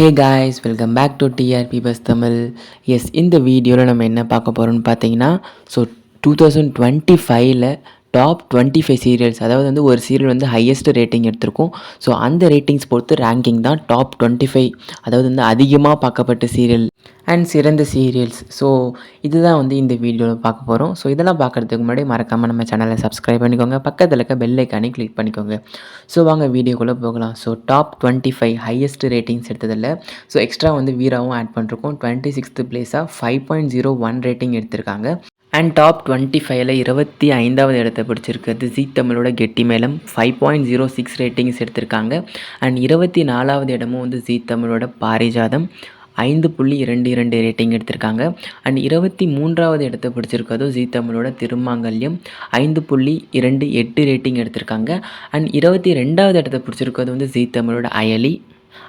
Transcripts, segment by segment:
Hey guys welcome back to TRP buzz Tamil yes இந்த வீடியோவில் நம்ம என்ன பார்க்க போகிறோம்னு பார்த்தீங்கன்னா ஸோ டூ தௌசண்ட் டுவெண்ட்டி ஃபைவ்ல டாப் டுவெண்ட்டி ஃபைவ் சீரியல்ஸ் அதாவது வந்து ஒரு சீரியல் வந்து ஹையஸ்ட் ரேட்டிங் எடுத்திருக்கும். ஸோ அந்த ரேட்டிங்ஸ் பொறுத்து ரேங்கிங் தான் டாப் டுவெண்ட்டி ஃபைவ் அதாவது வந்து அதிகமாக பார்க்கப்பட்ட சீரியல் அண்ட் சிறந்த சீரியல்ஸ் ஸோ இதுதான் வந்து இந்த வீடியோவில் பார்க்க போகிறோம் ஸோ இதெல்லாம் பார்க்குறதுக்கு முன்னாடி மறக்காமல் நம்ம சேனலை சப்ஸ்கிரைப் பண்ணிக்கோங்க. பக்கத்தில் இருக்க பெல் ஐக்கானே கிளிக் பண்ணிக்கோங்க. ஸோ வாங்க வீடியோக்குள்ளே போகலாம். So top twenty five highest ratings எடுத்ததில் so extra வந்து வீராவும் ஆட் பண்ணிருக்கோம். Twenty sixth பிளேஸாக five point zero one rating எடுத்திருக்காங்க. அண்ட் டாப் டுவெண்ட்டி ஃபைவ்ல இருபத்தி ஐந்தாவது இடத்தை பிடிச்சிருக்கிறது ஜி தமிழோட Getti Melam five point zero six ratings எடுத்திருக்காங்க. அண்ட் இருபத்தி நாலாவது இடமும் வந்து ஜி தமிழோட பாரிஜாதம். ஐந்து புள்ளி இரண்டு இரண்டு ரேட்டிங் எடுத்திருக்காங்க. அண்ட் இருபத்தி மூன்றாவது இடத்தை பிடிச்சிருக்கதோ ஜி தமிழோட திருமாங்கல்யம். ஐந்து புள்ளி இரண்டு எட்டு ரேட்டிங் எடுத்திருக்காங்க. அண்ட் இருபத்தி ரெண்டாவது இடத்தை பிடிச்சிருக்கிறது வந்து ஜி தமிழோட அயலி.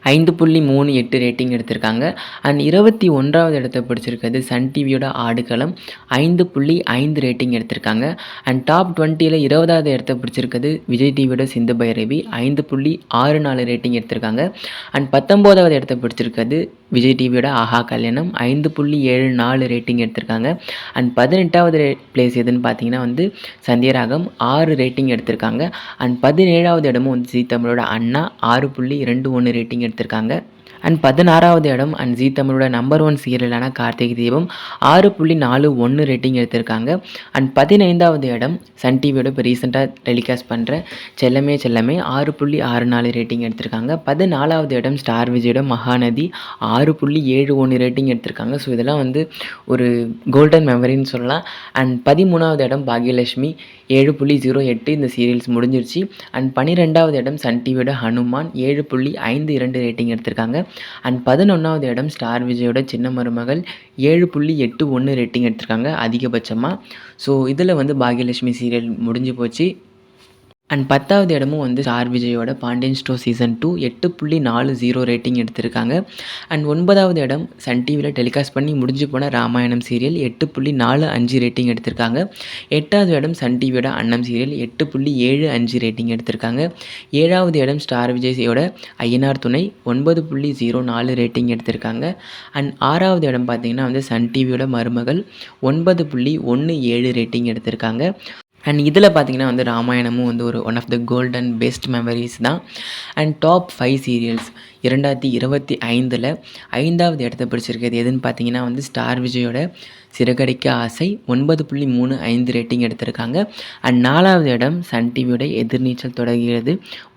ஐந்து புள்ளி மூணு எட்டு ரேட்டிங் எடுத்திருக்காங்க. அண்ட் இருபத்தி ஒன்றாவது இடத்த பிடிச்சிருக்கிறது சன் டிவியோட ஆடுகளம். ஐந்து புள்ளி ஐந்து ரேட்டிங் எடுத்திருக்காங்க. அண்ட் டாப் டுவெண்ட்டியில் இருபதாவது இடத்த பிடிச்சிருக்கிறது விஜய் டிவியோட சிந்து பைரவி. ஐந்து புள்ளி ஆறு நாலு ரேட்டிங் எடுத்திருக்காங்க. அண்ட் பத்தொம்போதாவது இடத்த பிடிச்சிருக்கிறது விஜய் டிவியோட ஆஹா கல்யாணம். ஐந்து புள்ளி ஏழு நாலு ரேட்டிங் எடுத்திருக்காங்க. அண்ட் பதினெட்டாவது ரே பிளேஸ் எதுன்னு பார்த்தீங்கன்னா வந்து சந்தியராகம் ஆறு ரேட்டிங் எடுத்திருக்காங்க. அண்ட் பதினேழாவது இடமும் வந்து ஜி தமிழோட அண்ணா ஆறு புள்ளி ரெண்டு ஒன்று ரேட்டிங் எடுத்திருக்காங்க. அண்ட் பதினாறாவது இடம் அண்ட் ஜி தமிழோட நம்பர் ஒன் சீரியலான கார்த்திகை தீபம் ஆறு புள்ளி நாலு ஒன்று ரேட்டிங் எடுத்திருக்காங்க. அண்ட் பதினைந்தாவது இடம் சன் டிவியோட இப்போ ரீசெண்டாக டெலிகாஸ்ட் பண்ணுற செல்லமே செல்லமே ஆறு புள்ளி ஆறு நாலு ரேட்டிங் எடுத்திருக்காங்க. பதினாலாவது இடம் ஸ்டார் விஜயோட மகாநதி ஆறு புள்ளி ஏழு ஒன்று ரேட்டிங் எடுத்திருக்காங்க. ஸோ இதெல்லாம் வந்து ஒரு கோல்டன் மெமரின்னு சொல்லலாம். அண்ட் பதிமூணாவது இடம் பாக்யலட்சுமி ஏழு புள்ளி ஜீரோ எட்டு இந்த சீரியல்ஸ் முடிஞ்சிருச்சு. அண்ட் பன்னிரெண்டாவது இடம் சன் டிவியோட ஹனுமான் ஏழு புள்ளி ஐந்து இரண்டு ரேட்டிங் எடுத்திருக்காங்க. அண்ட் பதினொன்றாவது இடம் ஸ்டார் விஜயோட சின்ன மருமகள் ஏழு புள்ளி எட்டு ஒன்று ரேட்டிங் எடுத்திருக்காங்க அதிகபட்சமாக ஸோ இதில் வந்து பாக்யலட்சுமி சீரியல் முடிஞ்சு போச்சு. அண்ட் பத்தாவது இடமும் வந்து ஸ்டார் விஜயோட பாண்டியன் ஸ்டோ சீசன் டூ எட்டு புள்ளி நாலு ஜீரோ ரேட்டிங் எடுத்திருக்காங்க. அண்ட் ஒன்பதாவது இடம் சன் டிவியில் டெலிகாஸ்ட் பண்ணி முடிஞ்சு போன ராமாயணம் சீரியல் எட்டு புள்ளி நாலு அஞ்சு ரேட்டிங் எடுத்திருக்காங்க. எட்டாவது இடம் சன் டிவியோட அன்னம் சீரியல் எட்டு புள்ளி ஏழு அஞ்சு ரேட்டிங் எடுத்திருக்காங்க. ஏழாவது இடம் ஸ்டார் விஜயோட ஐயனார் துணை ஒன்பது புள்ளி ஜீரோ நாலு ரேட்டிங் எடுத்திருக்காங்க. அண்ட் ஆறாவது இடம் பார்த்திங்கன்னா வந்து சன் டிவியோட மருமகள் ஒன்பது புள்ளி ஒன்று ஏழு ரேட்டிங் எடுத்திருக்காங்க. அண்ட் இதில் பார்த்திங்கன்னா வந்து ராமாயணமும் வந்து ஒரு one of the golden best memories தான். அண்ட் டாப் ஃபைவ் சீரியல்ஸ் இரண்டாயிரத்தி இருபத்தி ஐந்தில் ஐந்தாவது இடத்த பிடிச்சிருக்கிறது எதுன்னு பார்த்தீங்கன்னா வந்து ஸ்டார் விஜயோட சிறகடிக்க ஆசை. ஒன்பது புள்ளி மூணு ஐந்து ரேட்டிங் எடுத்திருக்காங்க. அண்ட் நாலாவது இடம் சன் டிவியோட எதிர்நீச்சல் தொடங்குகிறது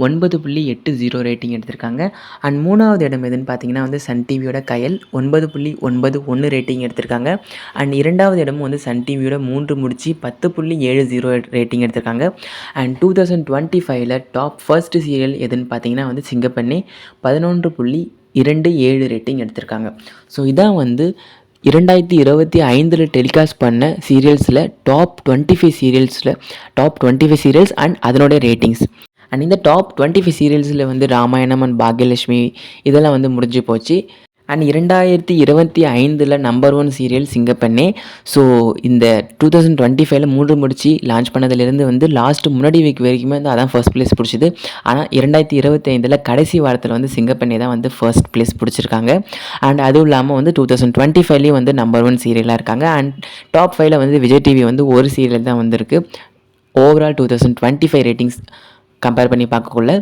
ஒன்பது புள்ளி எட்டு ஜீரோ ரேட்டிங் எடுத்திருக்காங்க. அண்ட் மூணாவது இடம் எதுன்னு பார்த்தீங்கன்னா வந்து சன் டிவியோட கயல். ஒன்பது புள்ளி ஒன்பது ஒன்று ரேட்டிங் எடுத்திருக்காங்க. அண்ட் இரண்டாவது இடமும் வந்து சன் டிவியோட மூன்று முடிச்சு பத்து புள்ளி ஏழு ஜீரோ ரேட்டிங் எடுத்திருக்காங்க. அண்ட் டூ தௌசண்ட் டுவெண்ட்டி ஃபைவ்ல டாப் ஃபர்ஸ்ட் சீரியல் எதுன்னு பார்த்தீங்கன்னா வந்து சிங்கப்பண்ணே. பதினொன்று புள்ளி இரண்டு ஏழு ரேட்டிங் எடுத்திருக்காங்க. ஸோ இதான் வந்து இரண்டாயிரத்தி இருபத்தி ஐந்தில் டெலிகாஸ்ட் பண்ண சீரியல்ஸில் top twenty five சீரியல்ஸில் top twenty five serials and அதனுடைய ரேட்டிங்ஸ் அண்ட் இந்த டாப் டுவெண்ட்டி ஃபைவ் சீரியல்ஸில் வந்து ராமாயணம் அண்ட் பாக்யலட்சுமி இதெல்லாம் வந்து முடிஞ்சு போச்சு. அண்ட் இரண்டாயிரத்தி இருபத்தி ஐந்தில் number one serial Singappenne. So இந்த டூ தௌசண்ட் டுவெண்ட்டி ஃபைவ்ல மூன்று முடிச்சு லான்ச் பண்ணதுலேருந்து வந்து லாஸ்ட் முன்னாடி வீக் வரைக்குமே வந்து அதான் ஃபர்ஸ்ட் ப்ளேஸ் பிடிச்சிது. ஆனால் இரண்டாயிரத்தி இருபத்தி ஐந்தில் கடைசி வாரத்தில் வந்து சிங்கப்பெண்ணே தான் வந்து ஃபர்ஸ்ட் ப்ளேஸ் பிடிச்சிருக்காங்க. அண்ட் அதுவும் இல்லாமல் வந்து டூ தௌசண்ட் டுவெண்ட்டி ஃபைவ்லேயும் வந்து நம்பர் ஒன் சீரியலாக இருக்காங்க. அண்ட் டாப் ஃபைவ்ல வந்து விஜய் டிவி வந்து ஒரு சீரியல் தான் வந்திருக்கு. Overall two thousand twenty five ratings compare பண்ணி பார்க்கக்குள்ள.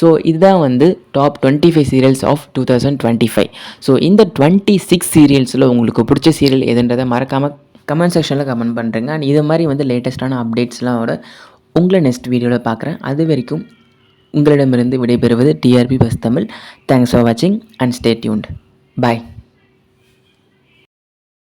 ஸோ இதுதான் வந்து top twenty five serials of two thousand twenty five so இந்த டுவெண்ட்டி சிக்ஸ் சீரியல்ஸில் உங்களுக்கு பிடிச்ச சீரியல் எதுன்றதை மறக்காமல் கமெண்ட் செக்ஷனில் கமெண்ட் பண்ணுறேங்க அண்ட் இது மாதிரி வந்து லேட்டஸ்ட்டான அப்டேட்ஸ்லாம் விட உங்களை நெக்ஸ்ட் வீடியோவில் பார்க்குறேன். அது வரைக்கும் உங்களிடமிருந்து விடைபெறுவது TRP buzz Tamil thanks for வாட்சிங் அண்ட் ஸ்டே டியூன்ட் பாய்